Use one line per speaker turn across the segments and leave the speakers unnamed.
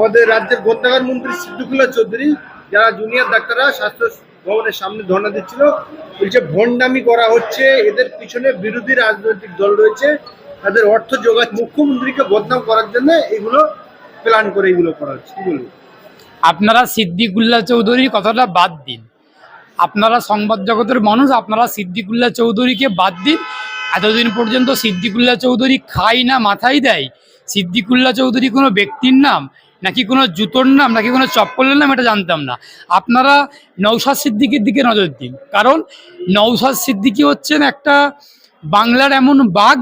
আমাদের রাজ্যের গ্রন্থাগার মন্ত্রী সিদ্দিকুল্লাহ চৌধুরী, যারা জুনিয়র ডাক্তাররা, স্বাস্থ্য ভবনের সামনে ধর্ণা দিচ্ছিল। বলছে, ভণ্ডামি করা হচ্ছে, এদের পিছনে বিরোধী রাজনৈতিক দল রয়েছে। তাদের অর্থ যোগান মুখ্যমন্ত্রীকে বদনাম করার জন্য এগুলো প্ল্যান করে এগুলো করা হচ্ছে। কি বলব?
আপনারা সিদ্দিকুল্লাহ চৌধুরীর কথাটা বাদ দিন। আপনারা সংবাদ জগতের মানুষ, আপনারা সিদ্দিকুল্লাহ চৌধুরীকে বাদ দিন। এতদিন পর্যন্ত সিদ্দিকুল্লাহ চৌধুরী খাই না মাথায় দেয়। সিদ্দিকুল্লাহ চৌধুরী কোনো ব্যক্তির নাম নাকি কোনো জুতোর নাম, নাকি কোনো চপ্পলের নাম এটা জানতাম না। আপনারা নৌসাদ সিদ্দিকির দিকে নজর দিন। কারণ নৌসাদ সিদ্দিকি হচ্ছেন একটা বাংলার এমন বাঘ,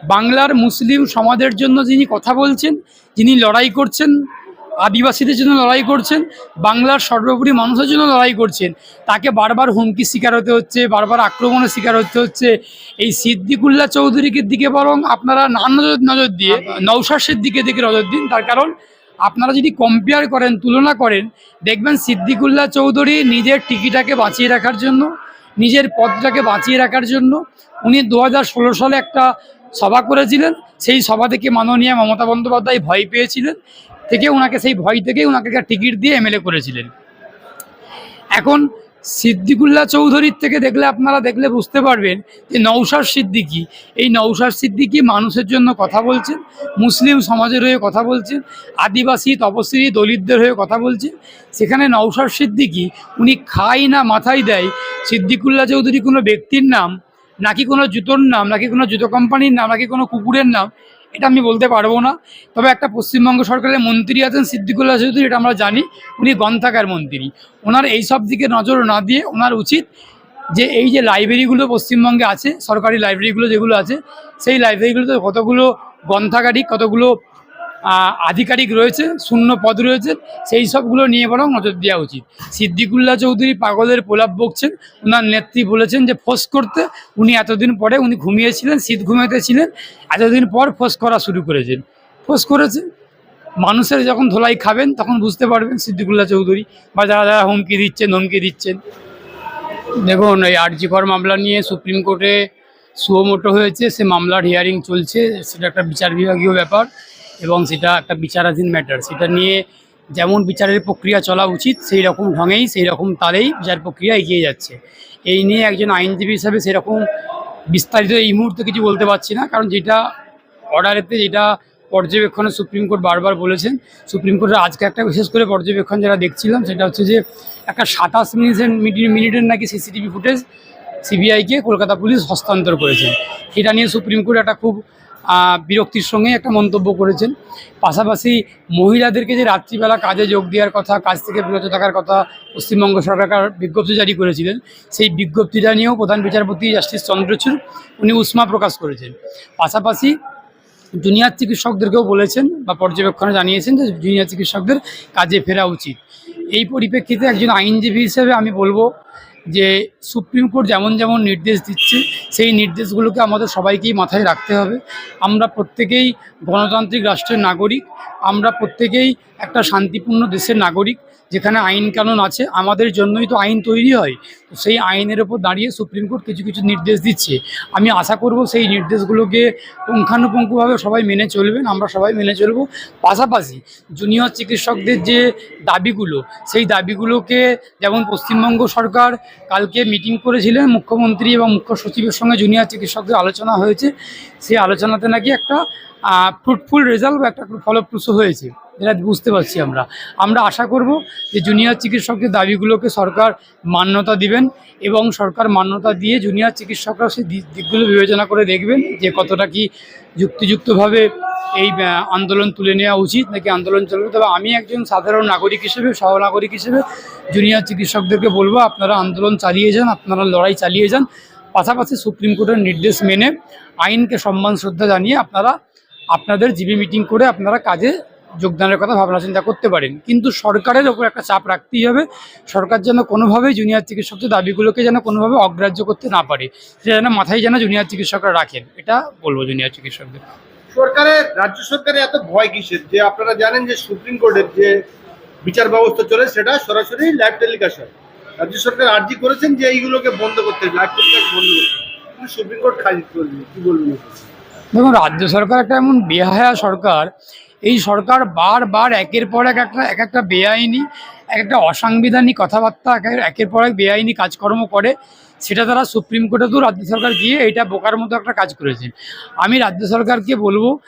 বাংলার মুসলিম সমাজের জন্য যিনি কথা বলছেন, যিনি লড়াই করছেন, আদিবাসীদের জন্য লড়াই করছেন, বাংলার সর্বোপরি মানুষের জন্য লড়াই করছেন। তাকে বারবার হুমকির শিকার হতে হচ্ছে, বারবার আক্রমণের শিকার হতে হচ্ছে। এই সিদ্দিকুল্লাহ চৌধুরীকে দিকে বরং আপনারা না নজর নজর দিয়ে নৌসার সিদ্দিকের দিকে নজর দিন। তার কারণ আপনারা যদি কম্পেয়ার করেন, তুলনা করেন, দেখবেন সিদ্দিকুল্লাহ চৌধুরী নিজের টিকিটাকে বাঁচিয়ে রাখার জন্য, নিজের পদটাকে বাঁচিয়ে রাখার জন্য উনি দু হাজার ষোলো সালে একটা সভা করেছিলেন। সেই সভা থেকে মাননীয় মমতা বন্দ্যোপাধ্যায় ভয় পেয়েছিলেন, থেকে ওনাকে সেই ভয় থেকে ওনাকে একটা টিকিট দিয়ে এমএলএ করেছিলেন। এখন সিদ্দিকুল্লাহ চৌধুরীর থেকে দেখলে আপনারা দেখলে বুঝতে পারবেন যে নৌসার সিদ্দিকি। এই নৌসার সিদ্দিকি মানুষের জন্য কথা বলছেন, মুসলিম সমাজের হয়ে কথা বলছেন, আদিবাসী তপশিলি দলিতদের হয়ে কথা বলছেন। সেখানে নৌসার সিদ্দিকি, উনি খাই না মাথায় দেয়। সিদ্দিকুল্লাহ চৌধুরী কোনো ব্যক্তির নাম, নাকি কোনো জুতোর নাম, নাকি কোনো জুতো কোম্পানির নাম, নাকি কোনো কুকুরের নাম এটা আমি বলতে পারব না। তবে একটা পশ্চিমবঙ্গ সরকারের মন্ত্রী আছেন সিদ্দিকুল্লাহ চৌধুরী, এটা আমরা জানি। উনি গ্রন্থাগার মন্ত্রী। ওনার এই সব দিকে নজর না দিয়ে ওনার উচিত যে এই যে লাইব্রেরিগুলো পশ্চিমবঙ্গে আছে, সরকারি লাইব্রেরিগুলো যেগুলো আছে, সেই লাইব্রেরিগুলোতে কতগুলো গ্রন্থাগারিক, কতগুলো আধিকারিক রয়েছে, শূন্য পদ রয়েছে, সেই সবগুলো নিয়ে বরং নজর দেওয়া উচিত। সিদ্দিকুল্লাহ চৌধুরী পাগলের প্রলাপ বকছেন, ওনার নেত্রী বলেছেন যে ফোস করতে, উনি এতদিন পরে উনি ঘুমিয়েছিলেন, শীত ঘুমাতে ছিলেন, এতদিন পর ফোস করা শুরু করেছেন। ফোস করেছে, মানুষের যখন ধোলাই খাবেন তখন বুঝতে পারবেন সিদ্দিকুল্লাহ চৌধুরী, বা যারা যারা হুমকি দিচ্ছেন, ধমকি দিচ্ছেন। দেখুন, এই আরজিকর মামলা নিয়ে সুপ্রিম কোর্টে সুমোটো হয়েছে, সে মামলার হিয়ারিং চলছে, সেটা একটা বিচার বিভাগীয় ব্যাপার। এবং সেটা একটা বিচারাধীন ম্যাটার সেটা নিয়ে যেমন বিচারের প্রক্রিয়া চলা উচিত সেই রকম ঢঙেই সেই রকম তালেই বিচার প্রক্রিয়া এগিয়ে যাচ্ছে। এই নিয়ে একজন আইনজীবী হিসাবে সেরকম বিস্তারিত এই মুহূর্তে কিছু বলতে পারছি না, কারণ যেটা অর্ডারেতে যেটা পর্যবেক্ষণে সুপ্রিম কোর্ট বারবার বলেছেন, সুপ্রিম কোর্টের আজকে একটা বিশেষ করে পর্যবেক্ষণ যারা দেখছিলাম, সেটা হচ্ছে যে একটা সাতাশ মিনিটের মিনিট মিনিটের নাকি সিসিটিভি ফুটেজ সিবিআইকে কলকাতা পুলিশ হস্তান্তর করেছে। এটা নিয়ে সুপ্রিম কোর্ট একটা খুব বিরক্তির সঙ্গে একটা মন্তব্য করেছেন। পাশাপাশি মহিলাদেরকে যে রাত্রিবেলা কাজে যোগ দেওয়ার কথা, কাজ থেকে বিরত থাকার কথা পশ্চিমবঙ্গ সরকার বিজ্ঞপ্তি জারি করেছিলেন, সেই বিজ্ঞপ্তিটা নিয়েও প্রধান বিচারপতি জাস্টিস চন্দ্রচূড় উনি উষ্মা প্রকাশ করেছেন। পাশাপাশি জুনিয়র চিকিৎসকদেরকেও বলেছেন বা পর্যবেক্ষণে জানিয়েছেন যে জুনিয়র চিকিৎসকদের কাজে ফেরা উচিত। এই পরিপ্রেক্ষিতে একজন আইনজীবী হিসেবে আমি বলব যে সুপ্রিম কোর্ট যেমন যেমন নির্দেশ দিচ্ছে, সেই নির্দেশগুলোকে আমাদের সবাইকেই মাথায় রাখতে হবে। আমরা প্রত্যেকেই গণতান্ত্রিক রাষ্ট্রের নাগরিক, আমরা প্রত্যেকেই একটা শান্তিপূর্ণ দেশের নাগরিক যেখানে আইন কানুন আছে, আমাদের জন্যই তো আইন তৈরি হয়। তো সেই আইনের ওপর দাঁড়িয়ে সুপ্রিম কোর্ট কিছু কিছু নির্দেশ দিচ্ছে। আমি আশা করব সেই নির্দেশগুলোকে পুঙ্খানুপুঙ্খভাবে সবাই মেনে চলবেন, আমরা সবাই মেনে চলব। পাশাপাশি জুনিয়র চিকিৎসকদের যে দাবিগুলো, সেই দাবিগুলোকে যেমন পশ্চিমবঙ্গ সরকার কালকে মিটিং করেছিলেন, মুখ্যমন্ত্রী এবং মুখ্য সচিবের সঙ্গে জুনিয়র চিকিৎসকদের আলোচনা হয়েছে। সেই আলোচনাতে নাকি একটা ফ্রুটফুল রেজাল্ট বা একটা ফলপ্রসূ হয়েছে। যেটা বুঝতে পারছি আমরা। আমরা আশা করব যে জুনিয়র চিকিৎসকদের দাবিগুলোকে সরকার মান্যতা দিবেন এবং সরকার মান্যতা দিয়ে জুনিয়র চিকিৎসকরা সেই দিক- দিকগুলো বিবেচনা করে দেখবেন যে কতটা কি যুক্তিযুক্তভাবে এই আন্দোলন তুলে নেওয়া উচিত নাকি আন্দোলন চলবে। তবে আমি একজন সাধারণ নাগরিক হিসেবে, সহনাগরিক হিসেবে জুনিয়র চিকিৎসকদেরকে বলব, আপনারা আন্দোলন চালিয়ে যান, আপনারা লড়াই চালিয়ে যান। পাশাপাশি সুপ্রিম কোর্টের নির্দেশ মেনে আইনকে সম্মান, শ্রদ্ধা জানিয়ে আপনারা, আপনাদের জিবি মিটিং করে আপনারা কাজে যোগদানের কথা ভাবনা চিন্তা করতে পারেন। কিন্তু সরকারের ওপর একটা চাপ রাখতেই হবে। সরকার যেন কোনোভাবেই জুনিয়র চিকিৎসকদের দাবিগুলোকে যেন কোনোভাবে অগ্রাহ্য করতে না পারে। সেটা যেন মাথায় যেন জুনিয়র চিকিৎসকরা রাখেন। এটা বলব জুনিয়র চিকিৎসকদের।
সরকারের রাজ্য সরকারের এত ভয় কিসের? যে আপনারা জানেন যে সুপ্রিম কোর্টের যে বিচার ব্যবস্থা চলে সেটা সরাসরি লাইভ টেলিকাস্ট হয় রাজ্য সরকার আর্জি করেছেন যে এইগুলোকে বন্ধ করতে লাইভ টেলিকাস্ট বন্ধ করতে। সুপ্রিম কোর্ট খারিজ করে দিল কি বলবেন
দেখুন রাজ্য সরকার একটা এমন বেহায়া সরকার এই সরকার বারবার একের পর এক একটা এক একটা বেআইনি, এক একটা অসাংবিধানিক কথাবার্তা একের- পর এক বেআইনি কাজকর্ম করে, সেটা তারা সুপ্রিম কোর্টে তো রাজ্য সরকার গিয়ে এটা বোকার মতো একটা কাজ করেছে। আমি রাজ্য সরকারকে বলব,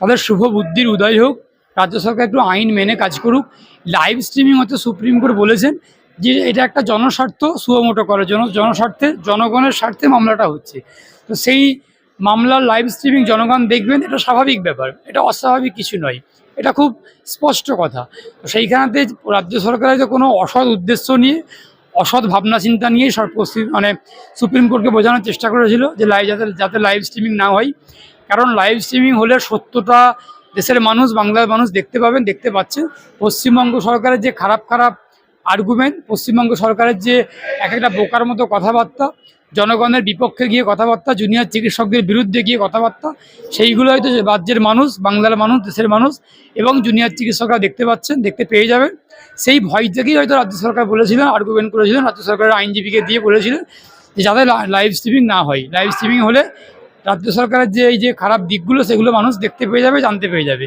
তাদের শুভ বুদ্ধির উদয় হোক, রাজ্য সরকার একটু আইন মেনে কাজ করুক। লাইভ স্ট্রিমিং হতে সুপ্রিম কোর্ট বলেছেন যে এটা একটা জনস্বার্থ সুমোটো করে। জন, জনস্বার্থে, জনগণের স্বার্থে মামলাটা হচ্ছে। তো সেই মামলার লাইভ স্ট্রিমিং জনগণ দেখবেন, এটা স্বাভাবিক ব্যাপার। এটা অস্বাভাবিক কিছু নয়। এটা খুব স্পষ্ট কথা। সেইখানেতে রাজ্য সরকারের যে কোনো অসৎ উদ্দেশ্য নিয়ে, অসৎ ভাবনা চিন্তা নিয়েই সর পশ্চিম- মানে সুপ্রিম কোর্টকে বোঝানোর চেষ্টা করেছিল যে লাইভ যাতে যাতে লাইভ স্ট্রিমিং না হয়। কারণ লাইভ স্ট্রিমিং হলে সত্যটা দেশের মানুষ, বাংলার মানুষ দেখতে পাবেন, দেখতে পাচ্ছেন পশ্চিমবঙ্গ সরকারের যে খারাপ খারাপ আর্গুমেন্ট পশ্চিমবঙ্গ সরকারের যে এক একটা বোকার মতো কথাবার্তা, জনগণের বিপক্ষে গিয়ে কথাবার্তা জুনিয়র চিকিৎসকদের বিরুদ্ধে গিয়ে কথাবার্তা, সেইগুলো হয়তো রাজ্যের মানুষ, বাংলার মানুষ, দেশের মানুষ এবং জুনিয়র চিকিৎসকরা দেখতে পাচ্ছেন, দেখতে পেয়ে যাবেন। সেই ভয় থেকেই হয়তো রাজ্য সরকার বলেছিলেন আর্গুমেন্ট করেছিলেন, রাজ্য সরকারের আইনজীবীকে দিয়ে বলেছিলেন যে যাতে লাইভ স্ট্রিমিং না হয়। লাইভ স্ট্রিমিং হলে রাজ্য সরকারের যে এই যে খারাপ দিকগুলো, সেগুলো মানুষ দেখতে পেয়ে যাবে, জানতে পেয়ে যাবে।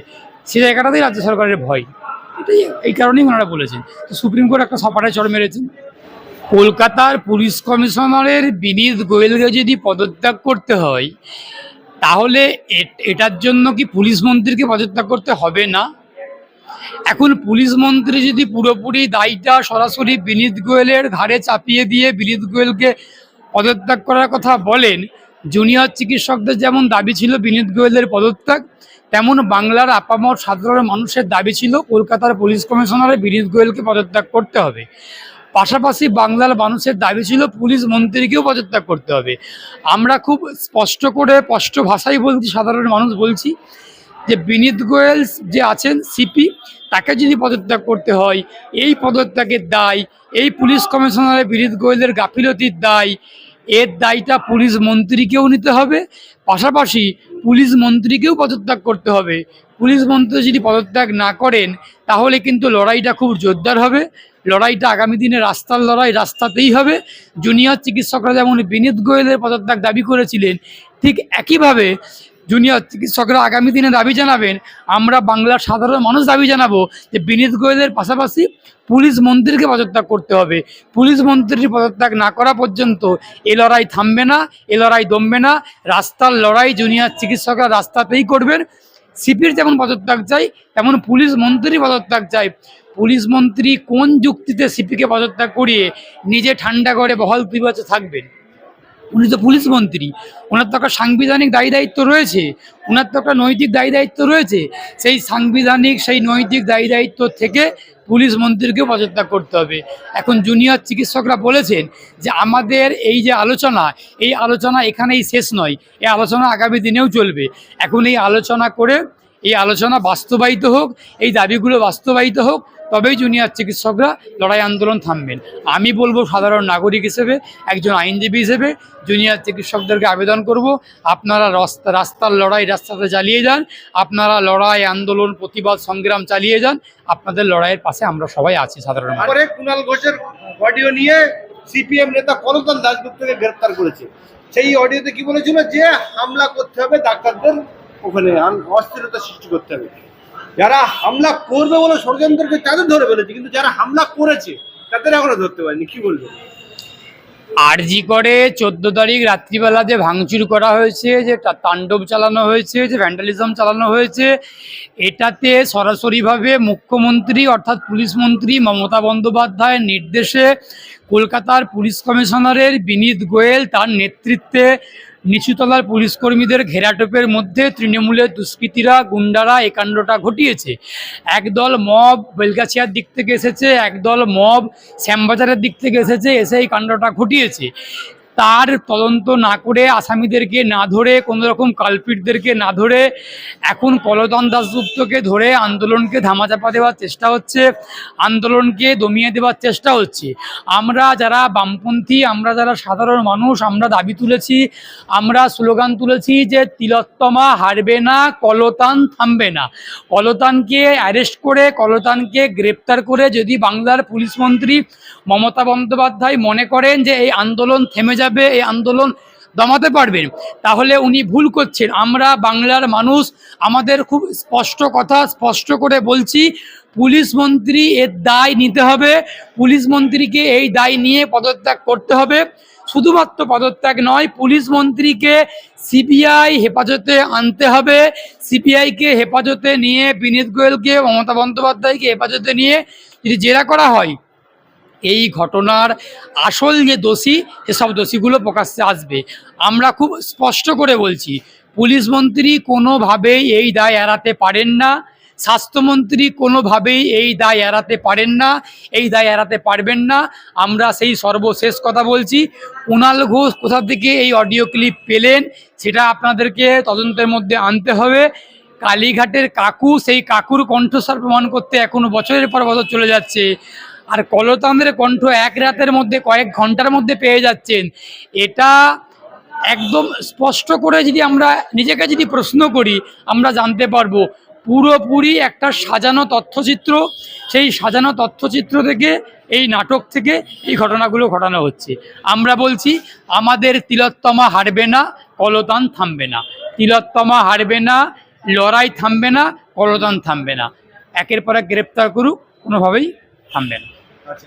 সেই জায়গাটাতেই রাজ্য সরকারের ভয়। এটাই এই কারণেই ওনারা বলেছেন। সুপ্রিম কোর্ট একটা সপাটায় চড় মেরেছেন কলকাতার পুলিশ কমিশনারের বিনীত গোয়েলকে যদি পদত্যাগ করতে হয়, তাহলে এটার জন্য কি পুলিশ মন্ত্রীকে পদত্যাগ করতে হবে না? এখন পুলিশ মন্ত্রী যদি পুরোপুরি দায়টা সরাসরি বিনীত গোয়েলের ঘাড়ে চাপিয়ে দিয়ে বিনীত গোয়েলকে পদত্যাগ করার কথা বলেন, জুনিয়র চিকিৎসকদের যেমন দাবি ছিল বিনীত গোয়েলের পদত্যাগ তেমন বাংলার আপামর সাধারণ মানুষের দাবি ছিল কলকাতার পুলিশ কমিশনারের বিনীত গোয়েলকে পদত্যাগ করতে হবে। পাশাপাশি বাংলার মানুষের দাবি ছিল পুলিশ মন্ত্রীকেও পদত্যাগ করতে হবে। আমরা খুব স্পষ্ট করে, স্পষ্ট ভাষাই বলছি, সাধারণ মানুষ বলছি যে বিনীত গোয়েল যে আছেন সিপি, তাকে যদি পদত্যাগ করতে হয়, এই পদত্যাগের দায়, এই পুলিশ কমিশনারের বিনীত গোয়েলের গাফিলতির দায় এর দায়টা পুলিশ মন্ত্রীকেও নিতে হবে, পাশাপাশি পুলিশ মন্ত্রীকেও পদত্যাগ করতে হবে। পুলিশ মন্ত্রী যদি পদত্যাগ না করেন, তাহলে কিন্তু লড়াইটা খুব জোরদার হবে। লড়াইটা আগামী দিনে রাস্তার লড়াই রাস্তাতেই হবে। জুনিয়র চিকিৎসকরা যেমন বিনীত গোয়েলের পদত্যাগ দাবি করেছিলেন, ঠিক একইভাবে জুনিয়র চিকিৎসকরা আগামী দিনে দাবি জানাবেন, আমরা বাংলার সাধারণ মানুষ দাবি জানাব যে বিনীত গোয়েলের পাশাপাশি পুলিশ মন্ত্রীকে পদত্যাগ করতে হবে। পুলিশ মন্ত্রীর পদত্যাগ না করা পর্যন্ত এ লড়াই থামবে না, এ লড়াই দমবে না। রাস্তার লড়াই জুনিয়র চিকিৎসকরা রাস্তাতেই করবেন। সিপির যেমন পদত্যাগ চাই, তেমন পুলিশ মন্ত্রী পদত্যাগ চাই। পুলিশ মন্ত্রী কোন যুক্তিতে সিপিকে পদত্যাগ করিয়ে নিজে ঠান্ডা করে বহাল বিবাচে থাকবেন? উনি তো পুলিশ মন্ত্রী। ওনার তো একটা সাংবিধানিক দায়ী দায়িত্ব রয়েছে। ওনার তো একটা নৈতিক দায়ী দায়িত্ব রয়েছে। সেই সাংবিধানিক, সেই নৈতিক দায়ী দায়িত্ব থেকে পুলিশ মন্ত্রীকেও পদত্যাগ করতে হবে। এখন জুনিয়র চিকিৎসকরা বলেছেন যে, আমাদের এই যে আলোচনা, এই আলোচনা এখানেই শেষ নয়। এই আলোচনা আগামী দিনেও চলবে। এখন এই আলোচনা করে, এই আলোচনা বাস্তবায়িত হোক, এই দাবিগুলো বাস্তবায়িত হোক তবেই জুনিয়র চিকিৎসকরা লড়াই আন্দোলন থামবেন। আমি বলব সাধারণ নাগরিক হিসেবে, একজন আইনজীবী হিসেবে জুনিয়র চিকিৎসকদেরকে আবেদন করব। আপনারা রাস্তা, রাস্তার লড়াই রাস্তাতে চালিয়ে যান। আপনারা লড়াই আন্দোলন, প্রতিবাদ, সংগ্রাম চালিয়ে যান। আপনাদের লড়াইয়ের পাশে আমরা সবাই আছি সাধারণ।
কুণাল ঘোষের অডিও নিয়ে সিপিএম নেতা কলতন দাসগুপ্তকে গ্রেপ্তার করেছে। সেই অডিওতে কি বলেছিল? যে হামলা করতে হবে ডাক্তারদের ওখানে, অস্থিরতা সৃষ্টি করতে হবে। যারা হামলা করবে বলে ষড়যন্ত্র করে তাদের ধরে ফেলেছে, কিন্তু যারা হামলা করেছে, তাদের এখনও ধরতে পারেনি। কি বলব?
আরজি করে চোদ্দ তারিখ রাত্রিবেলা যে ভাঙচুর করা হয়েছে, যে তাণ্ডব চালানো হয়েছে, যে ভ্যান্ডালিজম চালানো হয়েছে, এটাতে সরাসরিভাবে মুখ্যমন্ত্রী অর্থাৎ পুলিশ মন্ত্রী মমতা বন্দ্যোপাধ্যায়ের নির্দেশে কলকাতার পুলিশ কমিশনারের বিনীত গোয়েল তার নেতৃত্বে নিচুতলার পুলিশ কর্মীদের ঘেরাটোপের মধ্যে তৃণমূলের দুষ্কৃতীরা, গুন্ডারা এই কাণ্ডটা ঘটিয়েছে। একদল মব বেলগাছিয়ার দিক থেকে এসেছে, একদল মব শ্যামবাজারের দিক থেকে এসেছে, এসে এই কাণ্ডটা ঘটিয়েছে। তার তদন্ত না করে আসামিদেরকে না ধরে কোনো রকম কালপিটদেরকে না ধরে, এখন কলতন দাসগুপ্তকে ধরে আন্দোলনকে ধামাচাপা দেওয়ার চেষ্টা হচ্ছে, আন্দোলনকে দমিয়ে দেওয়ার চেষ্টা হচ্ছে। আমরা যারা বামপন্থী, আমরা যারা সাধারণ মানুষ, আমরা দাবি তুলেছি, আমরা স্লোগান তুলেছি যে তিলোত্তমা হারবে না, কলতান থামবে না। কলতানকে অ্যারেস্ট করে, কলতানকে গ্রেপ্তার করে যদি বাংলার পুলিশ মন্ত্রী মমতা বন্দ্যোপাধ্যায় মনে করেন যে এই আন্দোলন থেমে যাবে, এই আন্দোলন দমাতে পারবেন। তাহলে উনি ভুল করছেন। আমরা বাংলার মানুষ, আমাদের খুব স্পষ্ট কথা স্পষ্ট করে বলছি, পুলিশ মন্ত্রী এর দায় নিতে হবে। পুলিশ মন্ত্রীকে এই দায় নিয়ে পদত্যাগ করতে হবে। শুধুমাত্র পদত্যাগ নয়, পুলিশ মন্ত্রীকে সিবিআই হেফাজতে আনতে হবে। সিবিআইকে হেফাজতে নিয়ে, বিনীত গোয়েলকে, মমতা বন্দ্যোপাধ্যায়কে হেফাজতে নিয়ে যদি জেরা করা হয় এই ঘটনার আসল যে দোষী সেসব দোষীগুলো প্রকাশ্যে আসবে। আমরা খুব স্পষ্ট করে বলছি, পুলিশ মন্ত্রী কোনোভাবেই এই দায় এড়াতে পারেন না, স্বাস্থ্যমন্ত্রী কোনোভাবেই এই দায় এড়াতে পারেন না, এই দায় এড়াতে পারবেন না। আমরা সেই সর্বশেষ কথা বলছি কুণাল ঘোষ কোথা থেকে এই অডিও ক্লিপ পেলেন, সেটা আপনাদেরকে তদন্তের মধ্যে আনতে হবে। কালীঘাটের কাকু, সেই কাকুর কণ্ঠস্বর প্রমাণ করতে এখনও বছরের পর বছর চলে যাচ্ছে। আর কলতান্ত্রের কণ্ঠ এক রাতের মধ্যে, কয়েক ঘণ্টার মধ্যে পেয়ে যাচ্ছেন। এটা একদম স্পষ্ট করে যদি আমরা নিজেকে যদি প্রশ্ন করি, আমরা জানতে পারব, পুরোপুরি একটা সাজানো তথ্যচিত্র, সেই সাজানো তথ্যচিত্র থেকে, এই নাটক থেকে এই ঘটনাগুলো ঘটানো হচ্ছে। আমরা বলছি, আমাদের তিলোত্তমা হারবে না, কলতান থামবে না। তিলোত্তমা হারবে না, লড়াই থামবে না, কলতান থামবে না। একের পর এক গ্রেপ্তার করুক, কোনোভাবেই থামবে না।
আচ্ছা